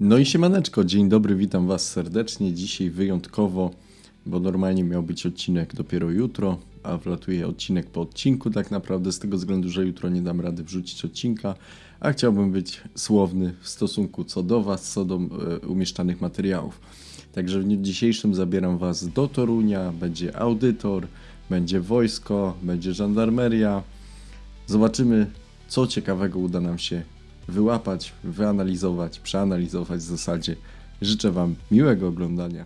No i siemaneczko, dzień dobry, witam Was serdecznie. Dzisiaj wyjątkowo, bo normalnie miał być odcinek dopiero jutro, a wlatuje odcinek po odcinku tak naprawdę z tego względu, że jutro nie dam rady wrzucić odcinka, a chciałbym być słowny w stosunku co do Was, co do e, umieszczanych materiałów. Także w dniu dzisiejszym zabieram Was do Torunia, będzie audytor, będzie wojsko, będzie żandarmeria, Zobaczymy, co ciekawego uda nam się wyłapać, wyanalizować, przeanalizować w zasadzie. Życzę Wam miłego oglądania.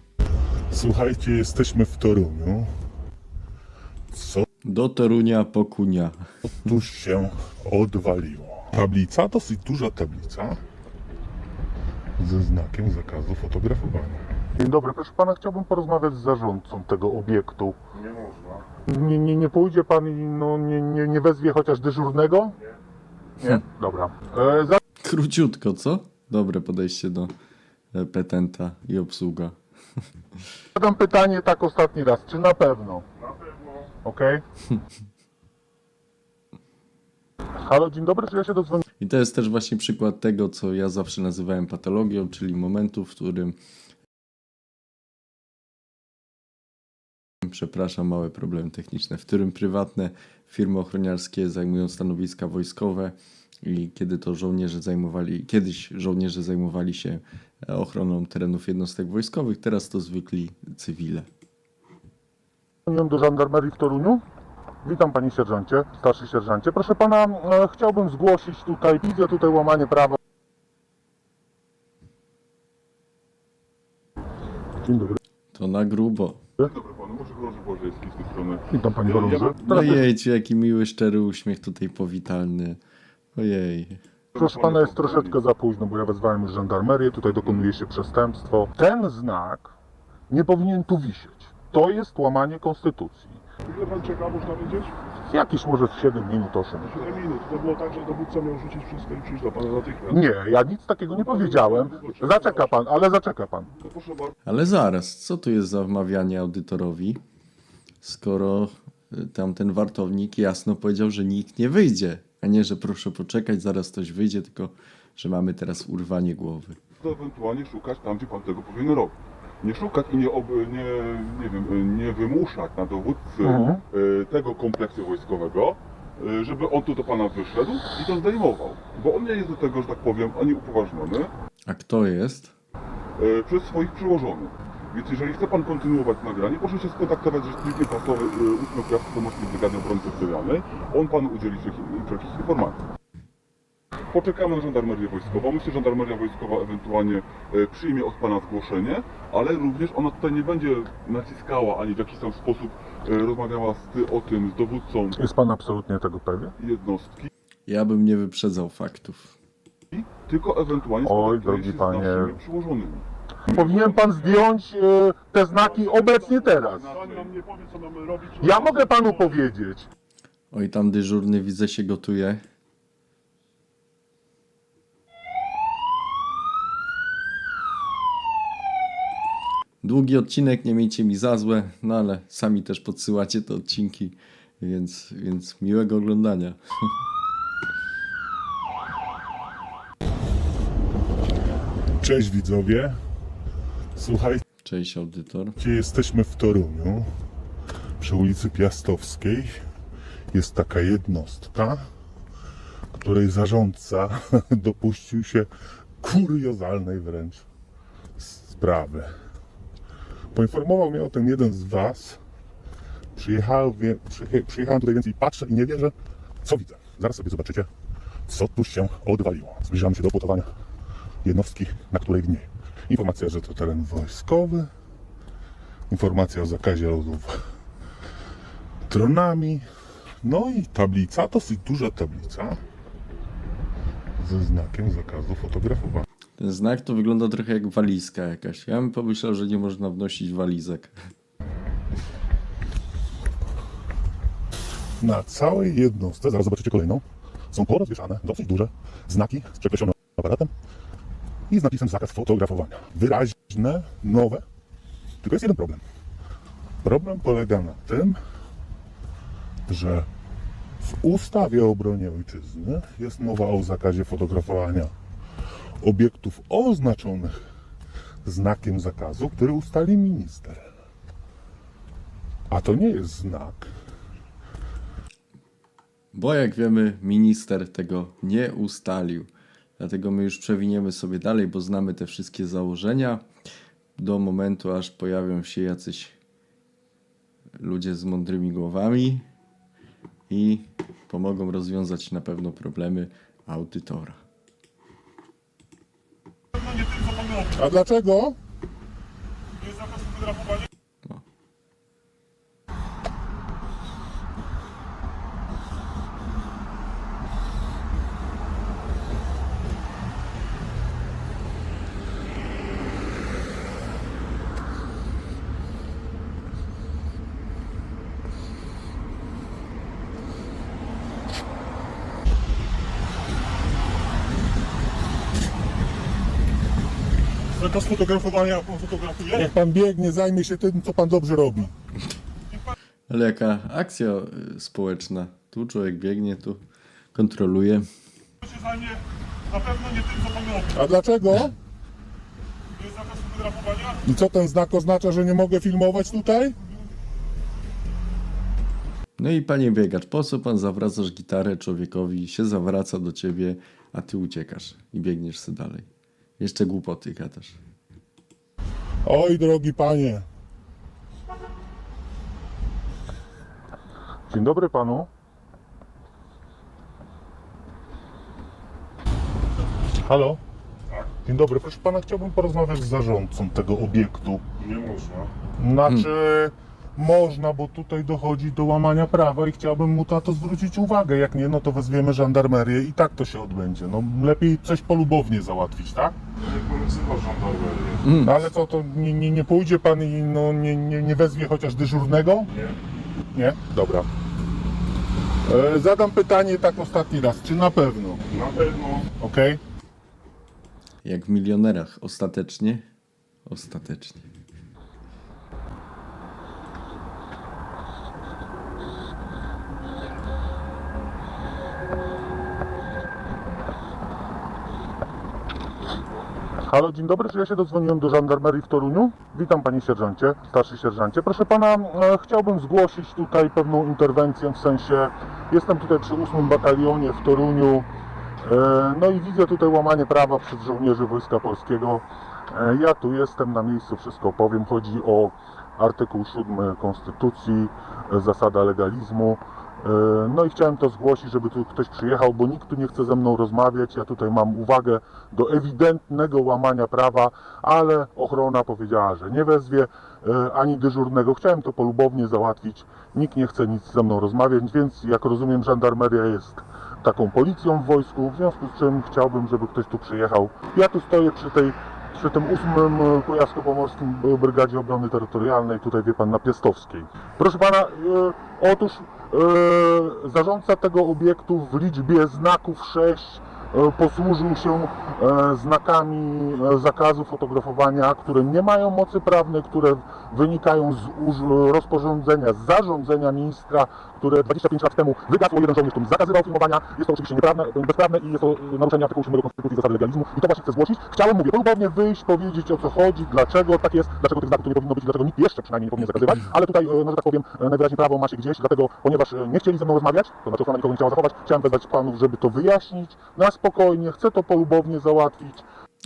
Słuchajcie, jesteśmy w Toruniu. Co Do Torunia po kunia. tu się odwaliło? Tablica, dosyć duża tablica ze znakiem zakazu fotografowania. Dzień dobry, proszę pana, chciałbym porozmawiać z zarządcą tego obiektu. Nie można. Nie, nie, nie pójdzie pan i no, nie, nie, nie wezwie chociaż dyżurnego? Nie. Nie? Dobra. E, za... Króciutko, co? Dobre podejście do e, petenta i obsługa. Zadam pytanie tak ostatni raz, czy na pewno? Na pewno. Okej? Halo, dzień dobry, czy ja się dodzwoniłem? I to jest też właśnie przykład tego, co ja zawsze nazywałem patologią, czyli momentu, w którym przepraszam, małe problemy techniczne, w którym prywatne firmy ochroniarskie zajmują stanowiska wojskowe i kiedy to żołnierze zajmowali, kiedyś żołnierze zajmowali się ochroną terenów jednostek wojskowych, teraz to zwykli cywile. Do żandarmerii w Toruniu. Witam panie sierżancie, starszy sierżancie. Proszę pana, e, chciałbym zgłosić tutaj, widzę tutaj łamanie prawa. Dzień dobry. To na grubo. Dobry panu, może Chorąży Bożejski z tej strony. Witam panie Chorąży. No jaki miły, szczery uśmiech tutaj powitalny. Ojej. proszę pana, jest troszeczkę za późno, bo ja wezwałem już żandarmerię, tutaj dokonuje się przestępstwo. Ten znak nie powinien tu wisieć. To jest łamanie konstytucji. Ile pan czeka, można wiedzieć? Jakieś może z 7 minut, 8. 7 minut. To było tak, że dowódca miał rzucić wszystko i przyjść do pana natychmiast. Nie, ja nic takiego nie powiedziałem. Zaczeka pan, ale zaczeka pan. To proszę bardzo. Ale zaraz, co tu jest za wmawianie audytorowi, skoro y, tamten wartownik jasno powiedział, że nikt nie wyjdzie, a nie, że proszę poczekać, zaraz ktoś wyjdzie, tylko że mamy teraz urwanie głowy. To ewentualnie szukać tam, gdzie pan tego powinien robić. Nie szukać i nie, ob, nie, nie, wiem, nie wymuszać na dowódcy Mhm. e, tego kompleksu wojskowego, e, żeby on tu do pana wyszedł i to zdejmował. Bo on nie jest do tego, że tak powiem, ani upoważniony A kto jest? e, przez swoich przełożonych. Więc jeżeli chce Pan kontynuować nagranie, proszę się skontaktować z rzecznikiem prasowym e, 8 Krawskiej Pomorskiej Brygady Obrony Terytorialnej. On Panu udzieli wszelkich informacji. Poczekamy na żandarmerię wojskową. Myślę, że żandarmeria wojskowa ewentualnie e, przyjmie od Pana zgłoszenie, ale również ona tutaj nie będzie naciskała ani w jakiś tam sposób e, rozmawiała z, ty- o tym z dowódcą Jest pan absolutnie tego pewien? jednostki, Ja bym nie wyprzedzał faktów. tylko ewentualnie Oj, skontaktuje drogi się panie. z naszymi przełożonymi. Powinien pan zdjąć e, te znaki obecnie teraz. Pan nam nie powie, co mamy robić. Ja mogę panu powiedzieć. Oj, tam dyżurny widzę się gotuje. Długi odcinek, nie miejcie mi za złe, no ale sami też podsyłacie te odcinki, więc, więc miłego oglądania. Cześć widzowie. Słuchajcie, Cześć audytor. jesteśmy w Toruniu. Przy ulicy Piastowskiej jest taka jednostka, której zarządca dopuścił się kuriozalnej wręcz sprawy. Poinformował mnie o tym jeden z Was. Przyjechałem, wie- przyje- przyjechałem tutaj więc i patrzę i nie wierzę, co widzę. Zaraz sobie zobaczycie, co tu się odwaliło. Zbliżamy się do opłotowania jednostki, na której gnieje. Informacja, że to teren wojskowy. Informacja o zakazie lotów dronami. No i tablica, dosyć duża tablica ze znakiem zakazu fotografowania. Ten znak to wygląda trochę jak walizka jakaś. Ja bym pomyślał, że nie można wnosić walizek. Na całej jednostce, zaraz zobaczycie kolejną, są porozwieszane dosyć duże znaki z przekreślonym aparatem i z napisem zakaz fotografowania. Wyraźne, nowe, tylko jest jeden problem. Problem polega na tym, że w ustawie o obronie ojczyzny jest mowa o zakazie fotografowania obiektów oznaczonych znakiem zakazu, który ustali minister. A to nie jest znak. Bo jak wiemy, minister tego nie ustalił. Dlatego my już przewiniemy sobie dalej, bo znamy te wszystkie założenia. Do momentu, aż pojawią się jacyś ludzie z mądrymi głowami i pomogą rozwiązać na pewno problemy audytora. A dlaczego? Zakaz fotografowania, pan fotografuje? Niech pan biegnie, zajmie się tym, co pan dobrze robi. Ale jaka akcja y, społeczna? Tu człowiek biegnie, tu kontroluje. To się zajmie na pewno nie tym, co pan robi. A dlaczego? To jest zakaz fotografowania? I co ten znak oznacza, że nie mogę filmować tutaj? No i panie biegacz, po co pan zawracasz gitarę człowiekowi, się zawraca do ciebie, a ty uciekasz i biegniesz sobie dalej. Jeszcze głupoty gadasz. Oj, drogi panie. Dzień dobry panu. Halo? Dzień dobry, proszę pana, chciałbym porozmawiać z zarządcą tego obiektu. Nie można. Znaczy, można, bo tutaj dochodzi do łamania prawa i chciałbym mu na to zwrócić uwagę. Jak nie, no to wezwiemy żandarmerię i tak to się odbędzie. No lepiej coś polubownie załatwić, tak? Nie porysował żandarmerię. No ale co, to nie, nie, nie pójdzie pan i no, nie, nie, nie wezwie chociaż dyżurnego? Nie. Nie? Dobra. E, zadam pytanie tak ostatni raz, czy na pewno? Na pewno. Okej? Jak w milionerach, ostatecznie. Ostatecznie. Halo, dzień dobry, czy ja się dodzwoniłem do żandarmerii w Toruniu? Witam panie sierżancie, starszy sierżancie. Proszę pana, e, chciałbym zgłosić tutaj pewną interwencję, w sensie jestem tutaj przy 8 batalionie w Toruniu, e, no i widzę tutaj łamanie prawa przez żołnierzy Wojska Polskiego. E, ja tu jestem na miejscu, wszystko opowiem. Chodzi o artykuł 7 Konstytucji, e, zasada legalizmu. E, No i chciałem to zgłosić, żeby tu ktoś przyjechał, bo nikt tu nie chce ze mną rozmawiać. Ja tutaj mam uwagę do ewidentnego łamania prawa, ale ochrona powiedziała, że nie wezwie e, ani dyżurnego. Chciałem to polubownie załatwić. Nikt nie chce nic ze mną rozmawiać, więc jak rozumiem, żandarmeria jest taką policją w wojsku, w związku z czym chciałbym, żeby ktoś tu przyjechał. Ja tu stoję przy tej przy tym ósmym Kujawsko-Pomorskim e, Brygadzie Obrony Terytorialnej, tutaj wie pan, na Piastowskiej. Proszę pana, e, otóż zarządca tego obiektu w liczbie znaków 6 e, posłużył się e, znakami e, zakazu fotografowania, które nie mają mocy prawnej, które wynikają z rozporządzenia, z zarządzenia ministra, które 25 lat temu wygasło jeden żołnierz, który zakazywał filmowania. Jest to oczywiście nieprawne, bezprawne i jest to e, naruszenie artykułu 7 Konstytucji zasady legalizmu. I to właśnie chcę zgłosić. Chciałem, mówię, polubownie wyjść, powiedzieć o co chodzi, dlaczego tak jest, dlaczego tych znaków nie powinno być, dlaczego nikt jeszcze przynajmniej nie powinien zakazywać, ale tutaj, e, no że tak powiem, e, najwyraźniej prawo ma się gdzieś, dlatego, ponieważ nie chcieli ze mną rozmawiać, to znaczy ochrona nikogo nie chciała zachować, chciałem wezwać panów, żeby to wyjaśnić, na spokojnie, chcę to polubownie załatwić.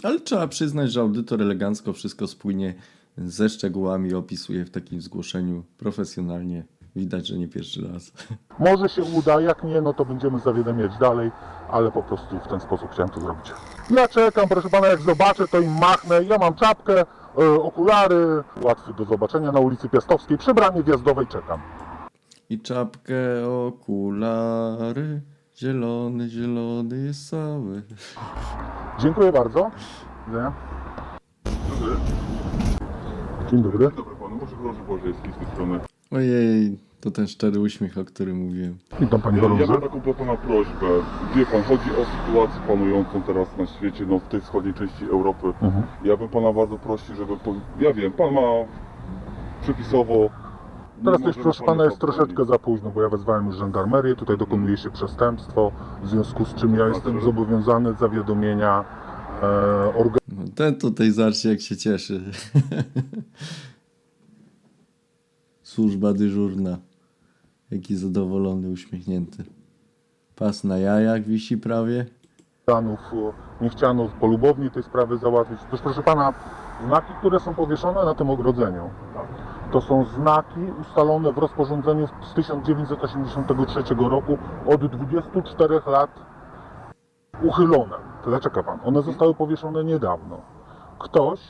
Ale trzeba przyznać, że audytor elegancko wszystko spójnie ze szczegółami opisuje w takim zgłoszeniu profesjonalnie. Widać, że nie pierwszy raz. Może się uda, jak nie, no to będziemy zawiadamiać dalej, ale po prostu w ten sposób chciałem to zrobić. Ja czekam, proszę pana, jak zobaczę, to im machnę. Ja mam czapkę, e, okulary, łatwy do zobaczenia na ulicy Piastowskiej, przy bramie wjazdowej czekam. I czapkę, okulary, zielony, zielony jest cały. Dziękuję bardzo. Widzenia. Dzień dobry. Dzień dobry panu. Może proszę Bożejski z tej strony. Ojej, to ten szczery uśmiech, o którym mówiłem. Witam panie Ja, mam taką pana prośbę. Wie pan, chodzi o sytuację panującą teraz na świecie, no w tej wschodniej części Europy. Mhm. Ja bym pana bardzo prosił, żeby... Po... Ja wiem, pan ma przepisowo... Teraz też proszę pana jest troszeczkę za późno, bo ja wezwałem już żandarmerię, tutaj dokonuje się przestępstwo, w związku z czym ja jestem Znaczy? zobowiązany zawiadomienia organów No, ten tutaj zobaczcie jak się cieszy. Służba dyżurna. Jaki zadowolony, uśmiechnięty. Pas na jajach wisi prawie. organów e, nie chciano polubownie tej sprawy załatwić. Proszę pana, znaki, które są powieszone na tym ogrodzeniu, to są znaki ustalone w rozporządzeniu z 1983 roku od 24 lat uchylone. To pan, one zostały powieszone niedawno. Ktoś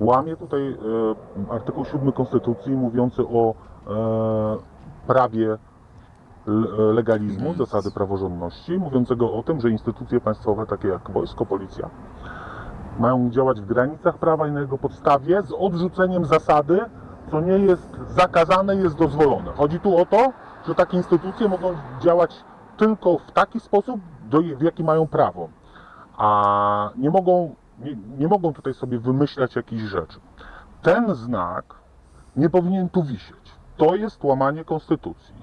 łamie tutaj e, artykuł 7 Konstytucji mówiący o prawie l- legalizmu, Mhm. zasady praworządności, mówiącego o tym, że instytucje państwowe, takie jak wojsko, policja, mają działać w granicach prawa i na jego podstawie z odrzuceniem zasady, co nie jest zakazane, jest dozwolone. Chodzi tu o to, że takie instytucje mogą działać tylko w taki sposób, do, w jaki mają prawo, a nie mogą, nie, nie mogą tutaj sobie wymyślać jakichś rzeczy. Ten znak nie powinien tu wisieć. To jest łamanie konstytucji,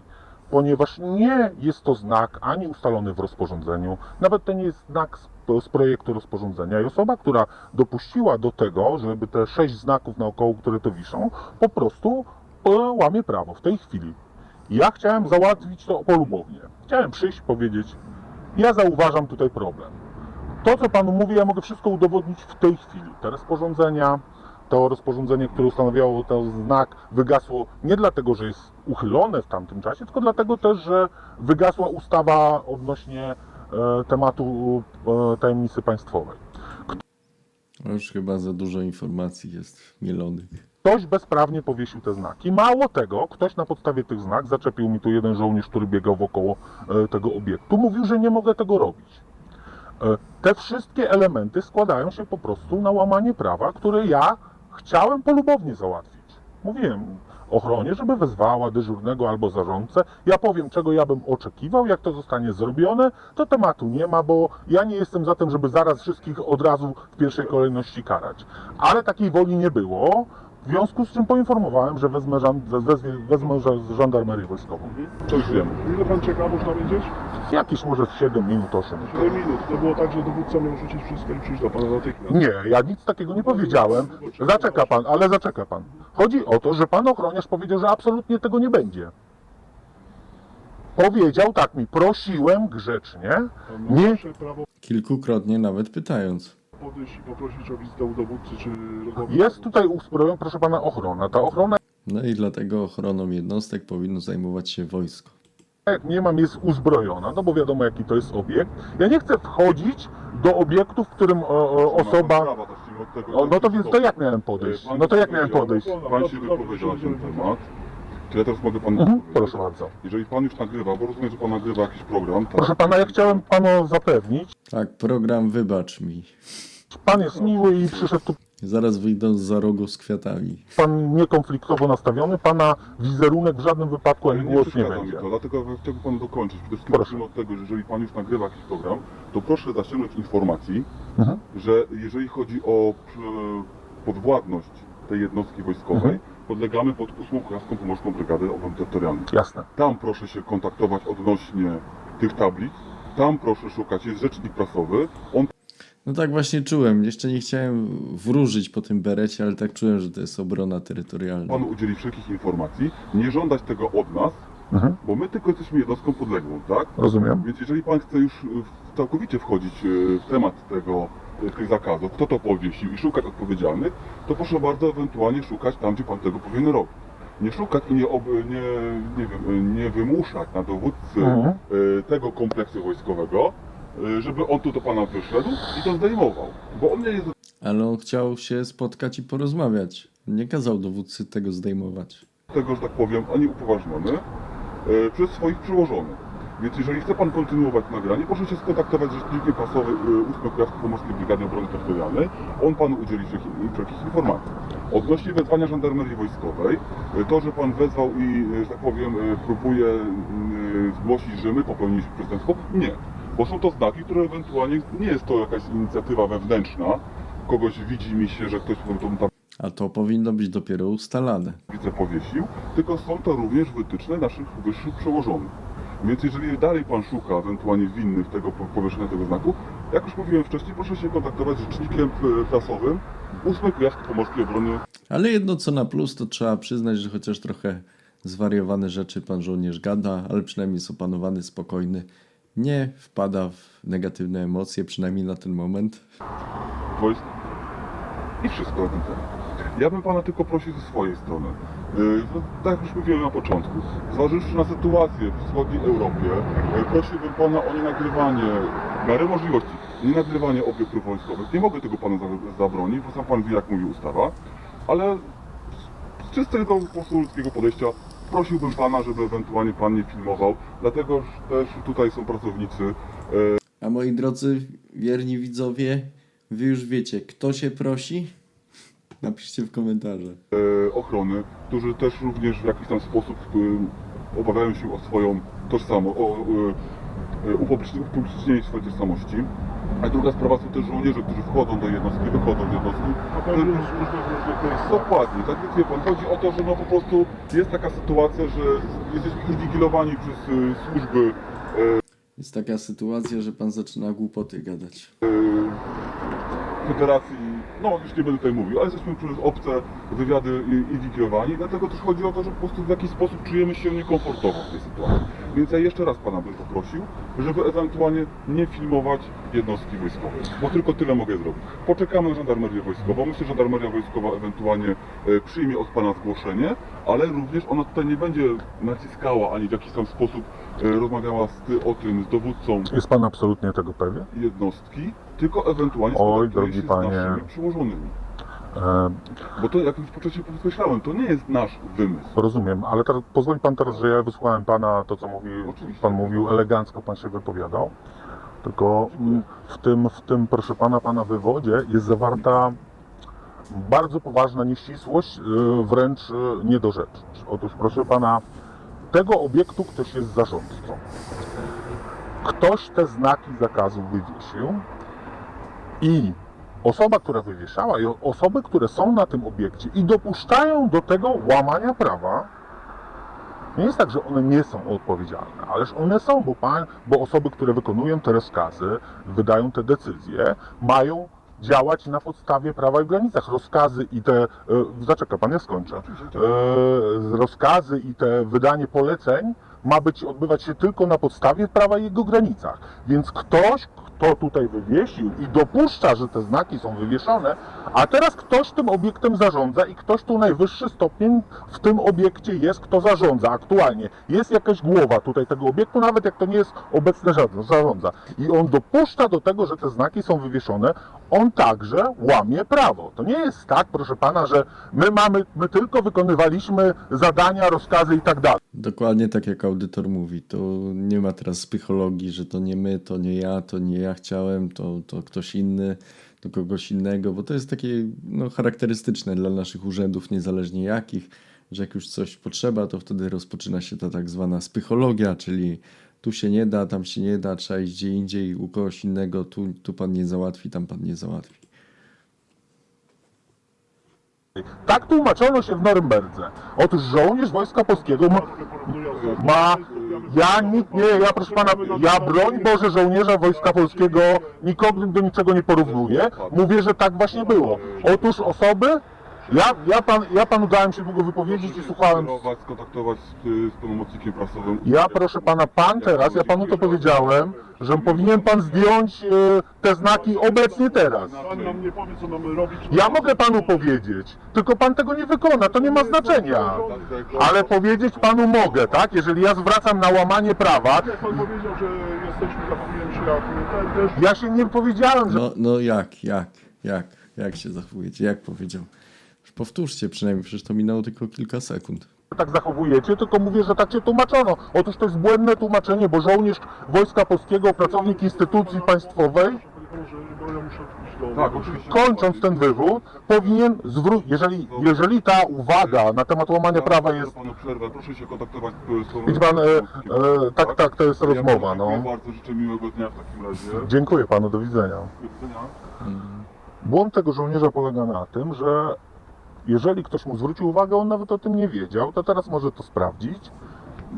ponieważ nie jest to znak ani ustalony w rozporządzeniu, nawet to nie jest znak z, projektu rozporządzenia. I osoba, która dopuściła do tego, żeby te sześć znaków naokoło, które to wiszą, po prostu e, łamie prawo w tej chwili. Ja chciałem załatwić to polubownie. Chciałem przyjść, powiedzieć, ja zauważam tutaj problem. To, co panu mówię, ja mogę wszystko udowodnić w tej chwili. Te rozporządzenia, to rozporządzenie, które ustanawiało ten znak, wygasło nie dlatego, że jest uchylone w tamtym czasie, tylko dlatego też, że wygasła ustawa odnośnie e, tematu e, tajemnicy państwowej. No Już chyba za dużo informacji jest mielonych. Ktoś bezprawnie powiesił te znaki. Mało tego, ktoś na podstawie tych znak, zaczepił mi tu jeden żołnierz, który biegał wokoło e, tego obiektu, mówił, że nie mogę tego robić. Te wszystkie elementy składają się po prostu na łamanie prawa, które ja chciałem polubownie załatwić. Mówiłem ochronie, żeby wezwała dyżurnego albo zarządcę. Ja powiem, czego ja bym oczekiwał, jak to zostanie zrobione, to tematu nie ma, bo ja nie jestem za tym, żeby zaraz wszystkich od razu w pierwszej kolejności karać. Ale takiej woli nie było, w związku z czym poinformowałem, że wezmę, żan- wezmę, wezmę ża- wojskową. To już wiemy. Ile pan czeka, można wiedzieć? Jakieś może z 7 minut, 8 minut. 7 minut. To było tak, że dowódca miał rzucić wszystko i przyjść do pana natychmiast. Nie, ja nic takiego nie powiedziałem. Zaczeka pan, ale zaczeka pan. Chodzi o to, że pan ochroniarz powiedział, że absolutnie tego nie będzie. Powiedział tak mi, prosiłem grzecznie, Pan ma nie, prawo Kilkukrotnie nawet pytając. Podejść i poprosić o wizytę u dowódcy, czy rozmowę. jest tutaj uzbrojona, proszę pana, ochrona. Ta ochrona, No i dlatego ochroną jednostek powinno zajmować się wojsko. jak nie mam, jest uzbrojona, no bo wiadomo jaki to jest obiekt. Ja nie chcę wchodzić do obiektu, w którym o, o, osoba... O, no to więc to jak miałem podejść? No to jak miałem podejść? Pan się wypowiedział na ten temat. Czy ja teraz mogę panu Mhm, proszę bardzo. Jeżeli pan już nagrywa, bo rozumiem, że pan nagrywa jakiś program. Tak? Proszę pana, ja chciałem panu zapewnić, Tak, program wybacz mi. Pan jest miły i przyszedł tu Zaraz wyjdą z rogu z kwiatami. pan niekonfliktowo nastawiony, pana wizerunek w żadnym wypadku ani głos nie przeszkadza mi będzie. to, dlatego chciałbym panu dokończyć. Przede wszystkim Proszę. zacznijmy od tego, że jeżeli pan już nagrywa jakiś program, to proszę zasięgnąć informacji, Mhm. że jeżeli chodzi o przy- podwładność tej jednostki wojskowej, Mhm. podlegamy pod 8 Kujawską Pomorską Brygadę Obrony Terytorialnej. Jasne. Tam proszę się kontaktować odnośnie tych tablic, tam proszę szukać, jest rzecznik prasowy, on No tak właśnie czułem. Jeszcze nie chciałem wróżyć po tym berecie, ale tak czułem, że to jest obrona terytorialna. panu udzieli wszelkich informacji, nie żądać tego od nas, Mhm. bo my tylko jesteśmy jednostką podległą, tak? Rozumiem. Więc jeżeli pan chce już y, w- całkowicie wchodzić y, w temat tego, y, tych zakazów, kto to powiesił i szukać odpowiedzialnych, to proszę bardzo ewentualnie szukać tam, gdzie pan tego powinien robić. Nie szukać i nie, ob, nie, nie, wiem, y, nie wymuszać na dowódcy Mhm. y, tego kompleksu wojskowego, żeby on tu do pana wyszedł i to zdejmował. Bo on nie jest Ale on chciał się spotkać i porozmawiać. Nie kazał dowódcy tego zdejmować. tego, że tak powiem, ani upoważniony y, przez swoich przełożonych. Więc jeżeli chce Pan kontynuować nagranie, proszę się skontaktować z rzecznikiem prasowym y, 8 Kujawskiej Pomorskiej Brygady Obrony Terytorialnej. On Panu udzieli wszelkich, informacji. Odnośnie wezwania żandarmerii wojskowej, y, to, że Pan wezwał i, y, że tak powiem, y, próbuje y, zgłosić, że my popełniliśmy przestępstwo, nie. Bo są to znaki, które ewentualnie, nie jest to jakaś inicjatywa wewnętrzna, kogoś widzi mi się, że ktoś tą tam A to powinno być dopiero ustalane. tablicę powiesił, tylko są to również wytyczne naszych wyższych przełożonych. Więc jeżeli dalej Pan szuka ewentualnie winnych tego po- powieszenia tego znaku, Jak już mówiłem wcześniej, proszę się kontaktować z rzecznikiem e, prasowym 8 Kujawsko-Pomorskiej Obrony Ale jedno co na plus, to trzeba przyznać, że chociaż trochę zwariowane rzeczy pan żołnierz gada, ale przynajmniej jest opanowany, spokojny. Nie wpada w negatywne emocje, przynajmniej na ten moment. wojsk i wszystko. Ja bym pana tylko prosił ze swojej strony. Yy, no, tak jak już mówiłem na początku, zważywszy na sytuację w wschodniej Europie, yy, prosiłbym pana o nienagrywanie, w miarę możliwości, nienagrywanie obiektów wojskowych. Nie mogę tego panu za- zabronić, bo sam pan wie, jak mówi ustawa, ale z czystego po prostu ludzkiego podejścia prosiłbym pana, żeby ewentualnie pan nie filmował, dlatego że też tutaj są pracownicy A moi drodzy, wierni widzowie, wy już wiecie, kto się prosi? Napiszcie w komentarzach. e, ochrony, którzy też również w jakiś tam sposób e, obawiają się o swoją tożsamość, o e, e, upubliczni- upublicznienie swojej tożsamości. A druga sprawa są też żołnierze, którzy wchodzą do jednostki, wychodzą z jednostki. Dokładnie, tak więc wie pan, chodzi o to, że no po prostu jest taka sytuacja, że jesteśmy inwigilowani przez e, służby Jest taka sytuacja, że pan zaczyna głupoty gadać. e, Federacji, no już nie będę tutaj mówił, ale jesteśmy przez obce wywiady i- inwigilowani, dlatego też chodzi o to, że po prostu w jakiś sposób czujemy się niekomfortowo w tej sytuacji. Więc ja jeszcze raz Pana bym poprosił, żeby ewentualnie nie filmować jednostki wojskowej, bo tylko tyle mogę zrobić. Poczekamy na żandarmerię wojskową, myślę, że żandarmeria wojskowa ewentualnie e, przyjmie od Pana zgłoszenie, ale również ona tutaj nie będzie naciskała ani w jakiś tam sposób e, rozmawiała z, ty- o tym z dowódcą Jest pan absolutnie tego pewien? jednostki, tylko ewentualnie Oj, drogi się panie. z naszymi przełożonymi. E, Bo to, jak już wcześniej podkreślałem, to nie jest nasz wymysł. rozumiem, ale teraz pozwoli pan teraz, że ja wysłuchałem pana to, co mówi, Oczywiście. pan mówił, elegancko pan się wypowiadał. Tylko w tym, w tym, proszę pana, pana wywodzie jest zawarta bardzo poważna nieścisłość, y, wręcz y, niedorzeczność. Otóż, proszę pana, tego obiektu ktoś jest zarządcą. Ktoś te znaki zakazu wywiesił i osoba, która wywieszała i osoby, które są na tym obiekcie i dopuszczają do tego łamania prawa, nie jest tak, że one nie są odpowiedzialne, ależ one są, bo, pan, bo osoby, które wykonują te rozkazy, wydają te decyzje, mają działać na podstawie prawa i w granicach. Rozkazy i te. E, zaczeka pan, ja skończę. E, rozkazy i te wydanie poleceń ma być odbywać się tylko na podstawie prawa i jego granicach. Więc ktoś, kto tutaj wywiesił i dopuszcza, że te znaki są wywieszone, a teraz ktoś tym obiektem zarządza i ktoś tu najwyższy stopień w tym obiekcie jest, kto zarządza aktualnie. Jest jakaś głowa tutaj tego obiektu, nawet jak to nie jest obecny żaden, zarządza. I on dopuszcza do tego, że te znaki są wywieszone, on także łamie prawo. To nie jest tak, proszę pana, że my mamy, my tylko wykonywaliśmy zadania, rozkazy i tak dalej. Dokładnie tak jak audytor mówi, to nie ma teraz psychologii, że to nie my, to nie ja, to nie ja chciałem, to, to ktoś inny, to kogoś innego, bo to jest takie no, charakterystyczne dla naszych urzędów, niezależnie jakich, że jak już coś potrzeba, to wtedy rozpoczyna się ta tak zwana spychologia, czyli tu się nie da, tam się nie da, trzeba iść gdzie indziej, u kogoś innego, tu, tu pan nie załatwi, tam pan nie załatwi. Tak tłumaczono się w Norymberdze. Otóż żołnierz Wojska Polskiego ma, ma ja nikt nie, ja proszę pana, ja broń Boże żołnierza Wojska Polskiego nikogo do niczego nie porównuję. Mówię, że tak właśnie było. Otóż osoby, ja, ja, pan, ja panu dałem się długo wypowiedzieć i słuchałem. Skontaktować, skontaktować z, y, z pełnomocnikiem prasowym. Ja proszę pana, pan teraz, ja panu to powiedziałem, że powinien pan zdjąć e, te znaki obecnie teraz. Pan nam nie powie, co mamy robić. Ja mogę panu powiedzieć, tylko pan tego nie wykona, to nie ma znaczenia. Ale powiedzieć panu mogę, tak? Jeżeli ja zwracam na łamanie prawa, Jak pan powiedział, że jesteśmy, zachowujemy się jak ten też. ja się nie powiedziałem, że No, no jak, jak, jak, jak się zachowujecie, jak powiedział? Powtórzcie przynajmniej, przecież to minęło tylko kilka sekund. tak zachowujecie, tylko mówię, że tak się tłumaczono. Otóż to jest błędne tłumaczenie, bo żołnierz Wojska Polskiego, pracownik instytucji państwowej. Tak, kończąc ten wywód, powinien zwrócić, jeżeli, jeżeli ta uwaga na temat łamania prawa jest Panu przerwę, proszę się kontaktować z Widzi pan, e, e, tak, tak, to jest rozmowa, no. dziękuję bardzo, życzę miłego dnia w takim razie. Dziękuję panu, do widzenia. Do widzenia. Błąd tego żołnierza polega na tym, że jeżeli ktoś mu zwrócił uwagę, on nawet o tym nie wiedział, to teraz może to sprawdzić.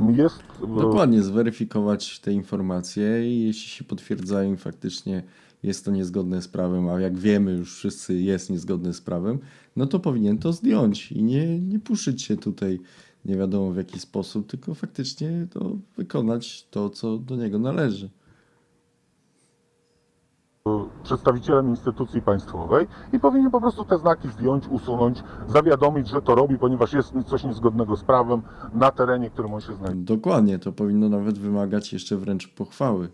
Jest. e, Dokładnie, zweryfikować te informacje i jeśli się potwierdzają i faktycznie jest to niezgodne z prawem, a jak wiemy już wszyscy jest niezgodne z prawem, no to powinien to zdjąć i nie, nie puszyć się tutaj nie wiadomo w jaki sposób, tylko faktycznie to wykonać to, co do niego należy. Przedstawicielem instytucji państwowej i powinien po prostu te znaki zdjąć, usunąć, zawiadomić, że to robi, ponieważ jest coś niezgodnego z prawem na terenie, którym on się znajduje. Dokładnie, to powinno nawet wymagać jeszcze wręcz pochwały.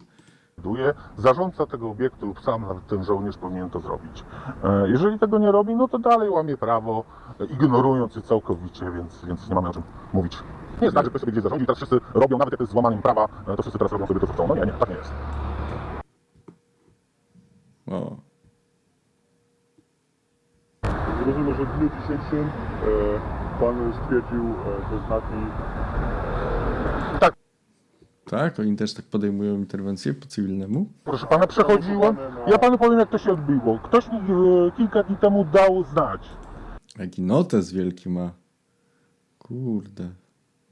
Zarządca tego obiektu lub sam nawet ten żołnierz powinien to zrobić. E, Jeżeli tego nie robi, no to dalej łamie prawo, e, ignorując je całkowicie, więc, więc nie mamy o czym mówić. Nie tak, że ktoś sobie gdzieś zarządził teraz wszyscy robią, nawet jak to jest złamaniem prawa, e, to wszyscy teraz robią sobie to, co chcą. No nie, nie, tak nie jest. O, Rozumiem, że w dniu dzisiejszym e, Pan stwierdził e, te znaki tak? Oni też tak podejmują interwencję po cywilnemu? Proszę pana, przechodziłem. Ja panu powiem, jak to się odbiło. Ktoś mi e, kilka dni temu dał znać. Jaki notes wielki ma. Kurde.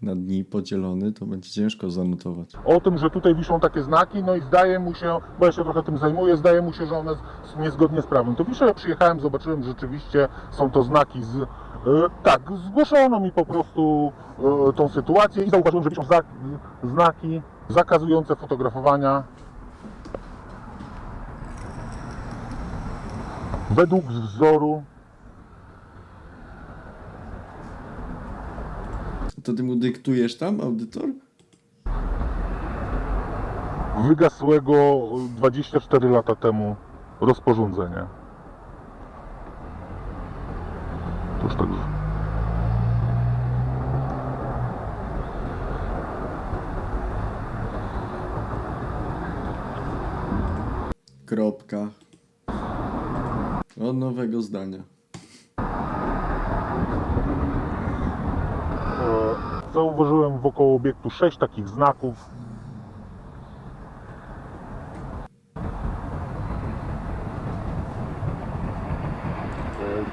Na dni podzielony to będzie ciężko zanotować. o tym, że tutaj wiszą takie znaki, no i zdaje mu się, bo ja się trochę tym zajmuję, zdaje mu się, że one są niezgodnie z prawem. To wiszę, ja przyjechałem, zobaczyłem, że rzeczywiście są to znaki z... E, tak, zgłoszono mi po prostu e, tą sytuację i zauważyłem, że wiszą znak, znaki zakazujące fotografowania według wzoru To ty mu dyktujesz tam, audytor? wygasłego 24 lata temu rozporządzenia. To już tak. Kropka. Od nowego zdania. E, Zauważyłem wokoło obiektu 6 takich znaków.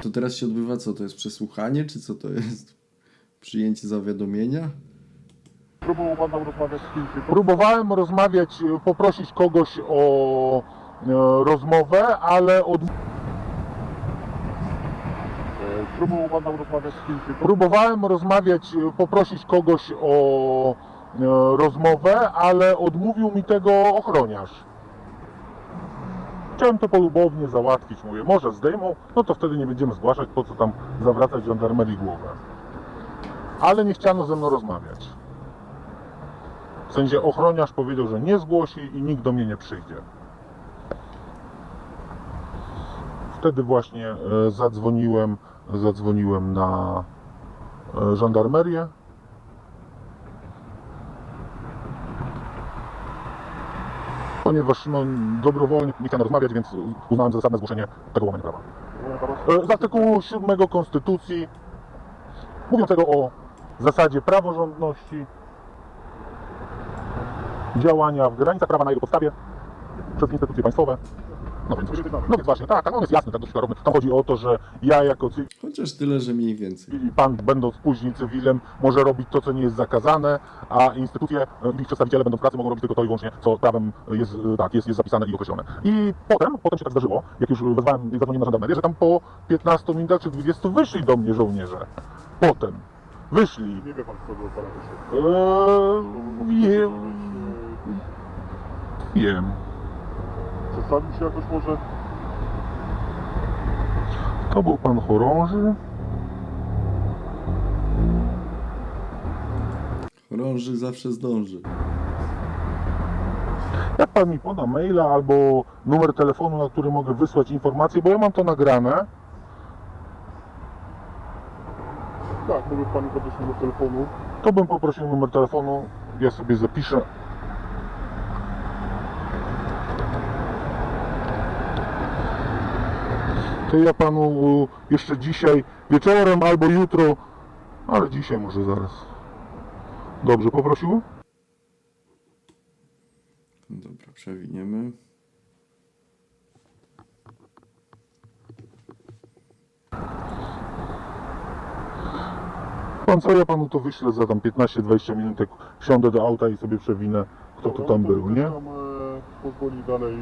To teraz się odbywa co? To jest przesłuchanie, czy co to jest? Przyjęcie zawiadomienia? Próbował Pan tam rozmawiać z kimś? Próbowałem rozmawiać, poprosić kogoś o e, rozmowę, ale od... Próbował Pan rozmawiać z kimś? próbowałem rozmawiać, e, poprosić kogoś o e, rozmowę, ale odmówił mi tego ochroniarz. Chciałem to polubownie załatwić, mówię, może zdejmą, no to wtedy nie będziemy zgłaszać, po co tam zawracać żandarmerii głowę. Ale nie chciano ze mną rozmawiać. W sensie ochroniarz powiedział, że nie zgłosi i nikt do mnie nie przyjdzie. Wtedy właśnie e, zadzwoniłem, zadzwoniłem na e, żandarmerię. Ponieważ no, dobrowolnie nie chciano rozmawiać, więc uznałem za zasadne zgłoszenie tego łamania prawa. E, Z artykułu 7 Konstytucji mówiącego o zasadzie praworządności działania w granicach prawa na jego podstawie przez instytucje państwowe. No więc, no więc właśnie, tak, tak, on jest jasny, tak dość klarowny. Tam chodzi o to, że ja jako cywil Chociaż tyle, że mniej więcej. i pan, będąc później cywilem, może robić to, co nie jest zakazane, a instytucje e, ich przedstawiciele będą w pracy mogą robić tylko to i wyłącznie, co prawem jest, e, tak, jest, jest zapisane i określone. I potem, potem się tak zdarzyło, jak już wezwałem, zadzwoniłem na żandarmerię, że tam po 15 minutach czy 20 wyszli do mnie żołnierze. Potem. Wyszli. Nie wie Pan, co do Pana wyszło. Eee, wiem. Wiem. Przedstawił się jakoś może? To był pan chorąży. Chorąży zawsze zdąży. Jak pan mi poda maila albo numer telefonu, na który mogę wysłać informacje, bo ja mam to nagrane. Tak, mógłby Pan podać numer telefonu. To bym poprosił numer telefonu, ja sobie zapiszę. To ja panu jeszcze dzisiaj wieczorem albo jutro, ale dzisiaj może zaraz. Dobrze, poprosił? Dobra, przewiniemy. Pan co, ja panu to wyślę za tam 15-20 minut, jak wsiądę do auta i sobie przewinę, kto tu tam był, nie? Pozwoli dalej...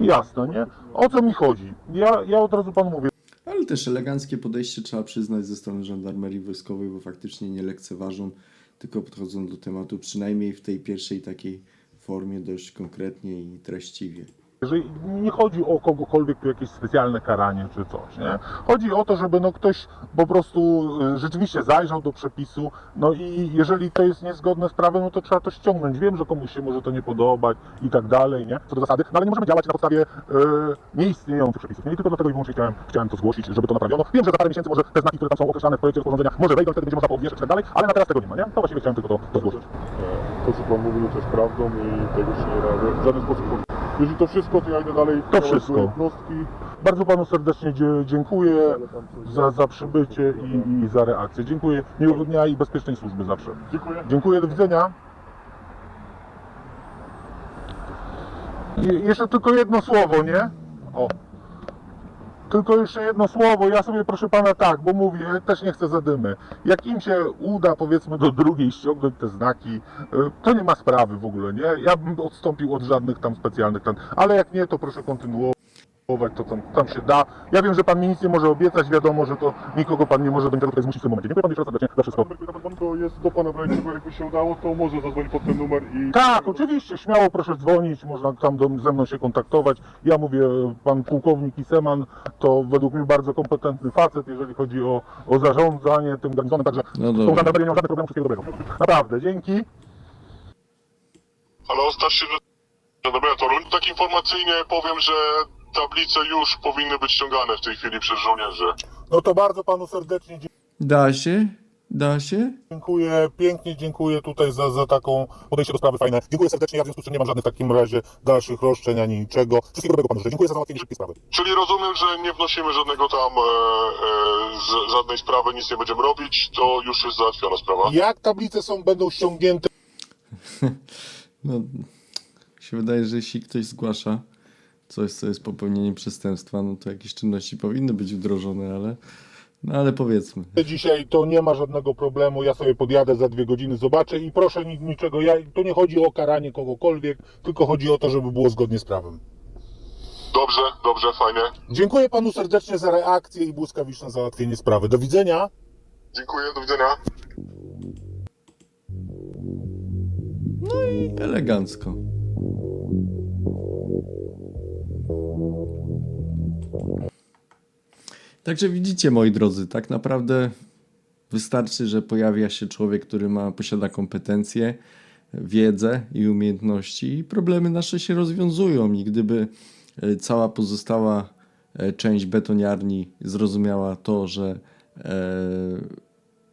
e, Jasne, nie? O co mi chodzi? Ja, ja od razu panu mówię, Ale też eleganckie podejście trzeba przyznać ze strony żandarmerii wojskowej, bo faktycznie nie lekceważą, tylko podchodzą do tematu przynajmniej w tej pierwszej takiej formie dość konkretnie i treściwie. Że nie chodzi o kogokolwiek tu jakieś specjalne karanie czy coś, nie? Chodzi o to, żeby no ktoś po prostu y, rzeczywiście zajrzał do przepisu, no i jeżeli to jest niezgodne z prawem, no to trzeba to ściągnąć. Wiem, że komuś się może to nie podobać i tak dalej, nie? Co do zasady, no ale nie możemy działać na podstawie y, nieistniejących przepisów. Nie I tylko dlatego i wyłącznie chciałem, chciałem to zgłosić, żeby to naprawiono. Wiem, że za parę miesięcy może te znaki, które tam są określane w projekcie rozporządzenia, może wejdą, wtedy będzie można poobwieszać i tak dalej, ale na teraz tego nie ma, nie? To właściwie chciałem tylko to, to zgłosić. To, co pan mówił, to jest prawdą i tego się nie da w żaden sposób powiedzieć. Jeżeli to wszystko, to ja idę dalej To wszystko. jednostki. Bardzo panu serdecznie dzie- dziękuję za, za przybycie i, i za reakcję. Dziękuję. Miłego dnia i bezpiecznej służby zawsze. Dziękuję. Dziękuję, do widzenia. I jeszcze tylko jedno słowo, nie? O. Tylko jeszcze jedno słowo, ja sobie proszę pana tak, bo mówię, też nie chcę zadymy. Jak im się uda powiedzmy do drugiej ściągnąć te znaki, y, to nie ma sprawy w ogóle, nie? Ja bym odstąpił od żadnych tam specjalnych ten, ale jak nie, to proszę kontynuować. To tam, tam się da. Ja wiem, że pan mi nic nie może obiecać, wiadomo, że to nikogo pan nie może do niczego tutaj zmusić w tym momencie. Dziękuję panu jeszcze raz serdecznie za wszystko. Pan to jest do pana bo jakby się udało, to może zadzwonić pod ten numer i... Tak, oczywiście, śmiało proszę dzwonić, można tam do, ze mną się kontaktować. Ja mówię, pan pułkownik Iseman to według mnie bardzo kompetentny facet, jeżeli chodzi o, o zarządzanie tym garnizonem, także No z tą dobra. żandarmerią nie mam żadnych problemów, wszystkiego dobrego. Naprawdę, dzięki. Halo, starszy żandarmeria Toruń. Tak informacyjnie powiem, że tablice już powinny być ściągane w tej chwili przez żołnierzy. No to bardzo panu serdecznie Da się? Da się? dziękuję, pięknie dziękuję tutaj za, za taką podejście do sprawy fajne. Dziękuję serdecznie, ja w związku z czym nie mam żadnych w takim razie dalszych roszczeń ani niczego. Wszystkiego dobrego panu życzę. Dziękuję za załatwienie szybkiej sprawy. Czyli rozumiem, że nie wnosimy żadnego tam, e, e, z, żadnej sprawy, nic nie będziemy robić, to już jest załatwiona sprawa. Jak tablice są, będą ściągnięte No, się wydaje, że jeśli ktoś zgłasza coś, co jest popełnieniem przestępstwa, no to jakieś czynności powinny być wdrożone, ale, no ale powiedzmy. dzisiaj, to nie ma żadnego problemu. Ja sobie podjadę za dwie godziny, zobaczę i proszę ni- niczego. Ja, to nie chodzi o karanie kogokolwiek, tylko chodzi o to, żeby było zgodnie z prawem. Dobrze, dobrze, fajnie. Dziękuję panu serdecznie za reakcję i błyskawiczne załatwienie sprawy. Do widzenia. Dziękuję, do widzenia. Elegancko. Także widzicie, moi drodzy, tak naprawdę wystarczy, że pojawia się człowiek, który ma, posiada kompetencje, wiedzę i umiejętności i problemy nasze się rozwiązują. I gdyby e, cała pozostała e, część betoniarni zrozumiała to, że e,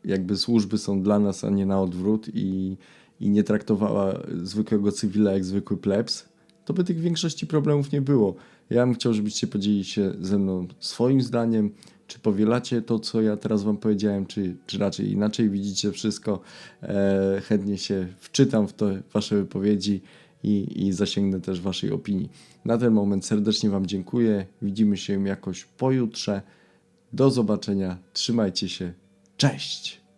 jakby służby są dla nas, a nie na odwrót i, i nie traktowała zwykłego cywila jak zwykły plebs, to by tych większości problemów nie było. Ja bym chciał, żebyście podzielili się ze mną swoim zdaniem, czy powielacie to, co ja teraz wam powiedziałem, czy, czy raczej inaczej widzicie wszystko. E, chętnie się wczytam w te wasze wypowiedzi i, i zasięgnę też waszej opinii. Na ten moment serdecznie wam dziękuję. Widzimy się jakoś pojutrze. Do zobaczenia. Trzymajcie się. Cześć!